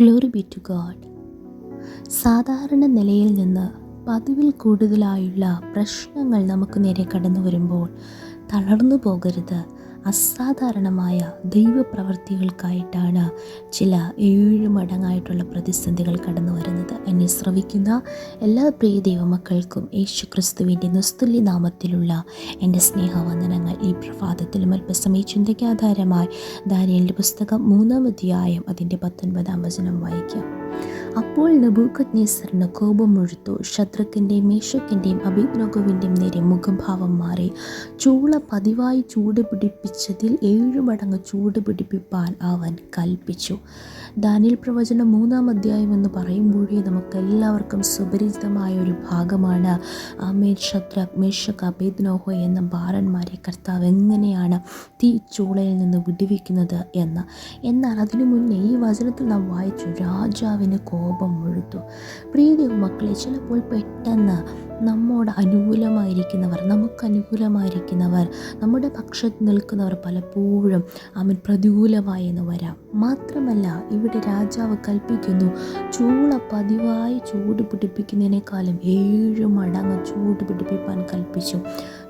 Glory B to God സാധാരണ നിലയിൽ നിന്ന് പതിവിൽ കൂടുതലായുള്ള പ്രശ്നങ്ങൾ നമുക്ക് നേരെ കടന്നു വരുമ്പോൾ തളർന്നു പോകരുത്. അസാധാരണമായ ദൈവപ്രവൃത്തികൾക്കായിട്ടാണ് ചില ഏഴ് മടങ്ങായിട്ടുള്ള പ്രതിസന്ധികൾ കടന്നു വരുന്നത്. എന്നെ ശ്രവിക്കുന്ന എല്ലാ പ്രിയ ദൈവമക്കൾക്കും യേശു ക്രിസ്തുവിന്റെ നിസ്തുല്യ നാമത്തിലുള്ള എന്റെ സ്നേഹവന്ദനങ്ങൾ ഈ പ്രഭാതത്തിലും അല്പസമയ ചിന്തയ്ക്കാധാരമായി ദാനിയലിന്റെ പുസ്തകം മൂന്നാം അധ്യായം അതിന്റെ പത്തൊൻപതാം വചനം വായിക്കാം. അപ്പോൾ നബൂക്കത്നേസറിന് കോപം മുഴുത്തു ശത്രുക്കിന്റെയും മേശക്കിന്റെയും അഭിജ്ഞോഗുവിന്റെയും നേരെ മുഖഭാവം മാറി. ചൂള പതിവായി ചൂട് പിടിപ്പിച്ചതിൽ ഏഴു മടങ്ങ് ചൂട് പിടിപ്പിപ്പാൻ അവൻ കൽപ്പിച്ചു. ദാനിൽ പ്രവചനം മൂന്നാം അധ്യായം എന്ന് പറയുമ്പോഴേ നമുക്ക് എല്ലാവർക്കും സുപരിചിതമായ ഒരു ഭാഗമാണ്. അമേൻ ശത്രുക് മേശക് അഭിജ്ഞോഹോ എന്ന ബാലന്മാരെ കർത്താവ് എങ്ങനെയാണ് തീ ചൂളയിൽ നിന്ന് വിടുവിക്കുന്നത് എന്ന്. എന്നാൽ അതിനു മുന്നേ ഈ വചനത്തിൽ നാം വായിച്ചു രാജാവിന് കോപം മുഴുത്തു പ്രീതി മക്കളെ ചിലപ്പോൾ പെട്ടെന്ന് നമ്മോട് അനുകൂലമായിരിക്കുന്നവർ നമുക്ക് അനുകൂലമായിരിക്കുന്നവർ നമ്മുടെ പക്ഷത്ത് നിൽക്കുന്നവർ പലപ്പോഴും അവൻ പ്രതികൂലമായെന്ന് വരാം. മാത്രമല്ല ഇവിടെ രാജാവ് കൽപ്പിക്കുന്നു ചൂള പതിവായി ചൂട് പിടിപ്പിക്കുന്നതിനേക്കാളും ഏഴ് മടങ്ങ് ചൂട് പിടിപ്പിക്കാൻ കൽപ്പിച്ചു.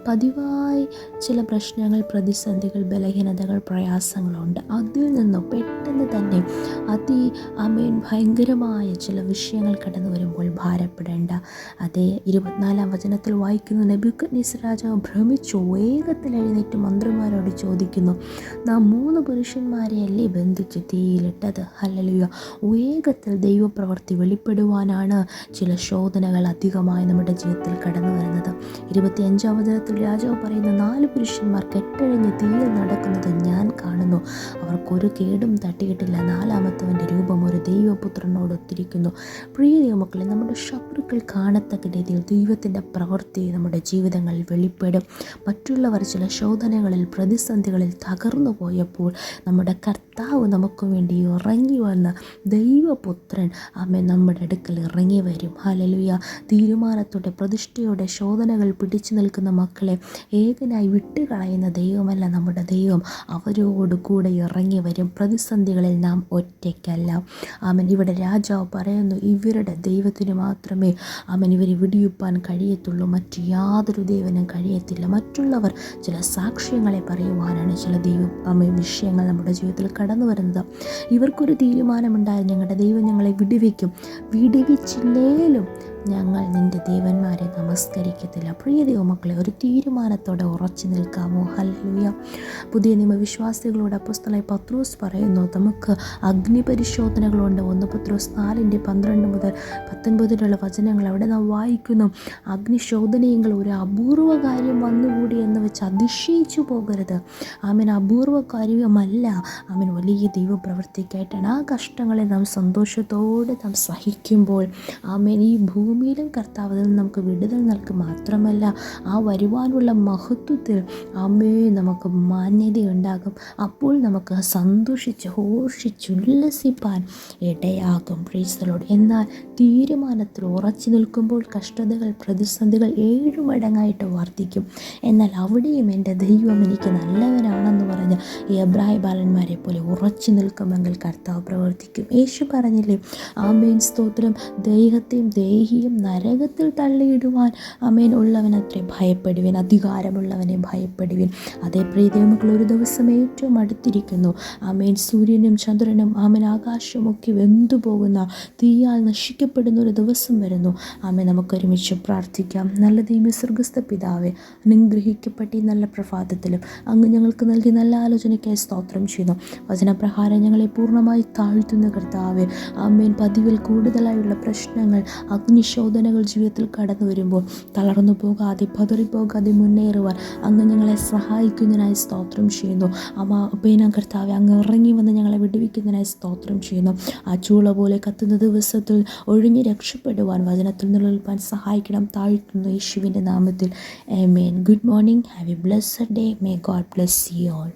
പതിവായി ചില പ്രശ്നങ്ങൾ പ്രതിസന്ധികൾ ബലഹീനതകൾ പ്രയാസങ്ങളുണ്ട്. അതിൽ നിന്നും പെട്ടെന്ന് തന്നെ അതി അമേൻ ഭയങ്കരമായ ചില വിഷയങ്ങൾ കടന്നു വരുമ്പോൾ ഭാരപ്പെടേണ്ട. അതേ ഇരുപത്തിനാലാം വചനത്തിൽ വായിക്കുന്നു നബിക്കന്നീസ് രാജാവ് ഭ്രമിച്ചു വേഗത്തിൽ എഴുന്നേറ്റ് മന്ത്രിമാരോട് ചോദിക്കുന്നു നാം മൂന്ന് പുരുഷന്മാരെയല്ലേ ബന്ധിച്ച് തീയിലിട്ടത്? ഹല്ലലുയ. വേഗത്തിൽ ദൈവപ്രവൃത്തി വെളിപ്പെടുവാനാണ് ചില ശോധനകൾ അധികമായി നമ്മുടെ ജീവിതത്തിൽ കടന്നു വരുന്നത്. ഇരുപത്തിയഞ്ചാം വചനത്തിൽ രാജാവ് പറയുന്ന നാല് പുരുഷന്മാർ കെട്ടഴിഞ്ഞ് തീയിൽ നടക്കുന്നത് ഞാൻ കാണുന്നു. അവർക്കൊരു കേടും തട്ടിയിട്ടില്ല. നാലാമത്തവന്റെ രൂപം ഒരു ദൈവപുത്രനോട് ഒത്തിരിക്കുന്നു. പ്രിയ ദൈവമക്കളെ നമ്മുടെ ശത്രുക്കൾ കാണത്തക്ക രീതിയിൽ ദൈവത്തിന്റെ പ്രവൃത്തി നമ്മുടെ ജീവിതങ്ങളിൽ വെളിപ്പെടും. മറ്റുള്ളവർ ചില ശോധനകളിൽ പ്രതിസന്ധികളിൽ തകർന്നു പോയപ്പോൾ നമ്മുടെ കർത്താവ് നമുക്ക് വേണ്ടി ഇറങ്ങി വന്ന ദൈവപുത്രൻ അമ്മ നമ്മുടെ അടുക്കൽ ഇറങ്ങി വരും. ഹലലുയ തീരുമാനത്തോടെ പ്രതിഷ്ഠയോടെ ശോധനകൾ പിടിച്ചു നിൽക്കുന്ന മക്കളെ ഏകനായി വിട്ടുകളയുന്ന ദൈവമല്ല നമ്മുടെ ദൈവം. അവരോട് കൂടെ ഇറങ്ങി വരും. പ്രതിസന്ധികളിൽ നാം ഒറ്റയ്ക്കല്ല. അവൻ ഇവിടെ രാജാവ് പറയുന്നു ഇവരുടെ ദൈവത്തിന് മാത്രമേ അവൻ ഇവരെ വിടിയുപ്പാൻ കഴിയത്തുള്ളൂ. മറ്റ് യാതൊരു ദൈവനും കഴിയത്തില്ല. മറ്റുള്ളവർ ചില സാക്ഷ്യങ്ങളെ പറയുവാനാണ് ചില ദൈവം വിഷയങ്ങൾ നമ്മുടെ ജീവിതത്തിൽ കടന്നു വരുന്നത്. ഇവർക്കൊരു തീരുമാനമുണ്ടായി ഞങ്ങളുടെ ദൈവം ഞങ്ങളെ വിടുവിക്കും. വിടുവിച്ചില്ലേലും ഞങ്ങൾ നിന്റെ ദേവന്മാരെ നമസ്കരിക്കത്തില്ല. പ്രിയ ദൈവമക്കളെ ഒരു തീരുമാനത്തോടെ ഉറച്ചു നിൽക്കാമോ? ഹല്ലുയ പുതിയ നിയമവിശ്വാസികളോട് അപ്പസ്തലായി പത്രോസ് പറയുന്നു നമുക്ക് അഗ്നി പരിശോധനകളുണ്ട് ഒന്ന് പത്രോസ് നാലിന്റെ പന്ത്രണ്ട് മുതൽ പത്തൊൻപതിലുള്ള വചനങ്ങൾ അവിടെ നാം വായിക്കുന്നു. അഗ്നിശോധനയെങ്കിൽ ഒരു അപൂർവ കാര്യം വന്നുകൂടി എന്ന് വെച്ച് അതിശയിച്ചു പോകരുത്. ആമൻ അപൂർവ കാര്യമല്ല ആമൻ വലിയ ദൈവപ്രവൃത്തിക്കായിട്ടാണ് ആ കഷ്ടങ്ങളെ നാം സന്തോഷത്തോടെ നാം സഹിക്കുമ്പോൾ. ആമൻ ഈ ഭൂമി ഭൂമിയിലും കർത്താവിൽ നമുക്ക് വിടുതൽ നൽകും മാത്രമല്ല ആ വരുവാനുള്ള മഹത്വത്തിൽ അമ്മേ നമുക്ക് മാന്യതയുണ്ടാകും അപ്പോൾ നമുക്ക് സന്തോഷിച്ച് ഹോഷിച്ചുല്ലസിപ്പാൻ ഇടയാകും. പ്രീസ്തലോട് എന്നാൽ തീരുമാനത്തിൽ ഉറച്ചു നിൽക്കുമ്പോൾ കഷ്ടതകൾ പ്രതിസന്ധികൾ ഏഴ് മടങ്ങായിട്ട് വർദ്ധിക്കും. എന്നാൽ അവിടെയും എന്റെ ദൈവം എനിക്ക് നല്ലവനാണെന്ന് പറഞ്ഞ് ഈ അബ്രായ ബാലന്മാരെ പോലെ ഉറച്ചു നിൽക്കുമെങ്കിൽ കർത്താവ് പ്രവർത്തിക്കും. യേശു പറഞ്ഞില്ലേ ആമേൻ സ്തോത്രം ദേഹത്തെയും ദേഹിയും നരകത്തിൽ തള്ളിയിടുവാൻ അമേൻ ഉള്ളവനത്രേ ഭയപ്പെടുവിൻ അധികാരമുള്ളവനെ ഭയപ്പെടുവിൻ. അതേ പ്രീതിമക്കൾ ഒരു ദിവസം ഏറ്റവും അടുത്തിരിക്കുന്നു. അമേൻ സൂര്യനും ചന്ദ്രനും ആമൻ ആകാശമൊക്കെ വെന്തു പോകുന്ന തീയാൽ നശിക്കപ്പെടുന്ന ഒരു ദിവസം വരുന്നു. ആമേ നമുക്കൊരുമിച്ച് പ്രാർത്ഥിക്കാം. നല്ല ദൈവ സ്വർഗസ്ഥ പിതാവെ അനുഗ്രഹിക്കപ്പെട്ട ഈ നല്ല പ്രഭാതത്തിലും അങ്ങ് ഞങ്ങൾക്ക് നൽകി നല്ല ആലോചനയ്ക്കായി സ്തോത്രം ചെയ്യുന്നു. വചനപ്രകാരം ഞങ്ങളെ പൂർണമായി താഴ്ത്തുന്ന കർത്താവെ അമ്മേൻ പതിവിൽ കൂടുതലായുള്ള പ്രശ്നങ്ങൾ അഗ്നിശോധനകൾ ജീവിതത്തിൽ കടന്നു വരുമ്പോൾ തളർന്നു പോകാതെ പതറിപ്പോകാതെ മുന്നേറുവാൻ അങ്ങ് ഞങ്ങളെ സഹായിക്കുന്നതിനായി സ്തോത്രം ചെയ്യുന്നു. അമ്മ അപ്പേന കർത്താവെ അങ്ങ് ഇറങ്ങി വന്ന് ഞങ്ങളെ വിടുവിക്കുന്നതിനായി സ്തോത്രം ചെയ്യുന്നു. ആ ചൂള പോലെ കത്തുന്ന ദിവസത്തിൽ ഒഴിഞ്ഞ് രക്ഷപ്പെടുവാൻ വചനത്തിൽ നിലനിൽപ്പാൻ സഹായിക്കണം താഴ്ത്തുന്നു യേശുവിന്റെ നാമത്തിൽ. Amen good morning have a blessed day may God bless you all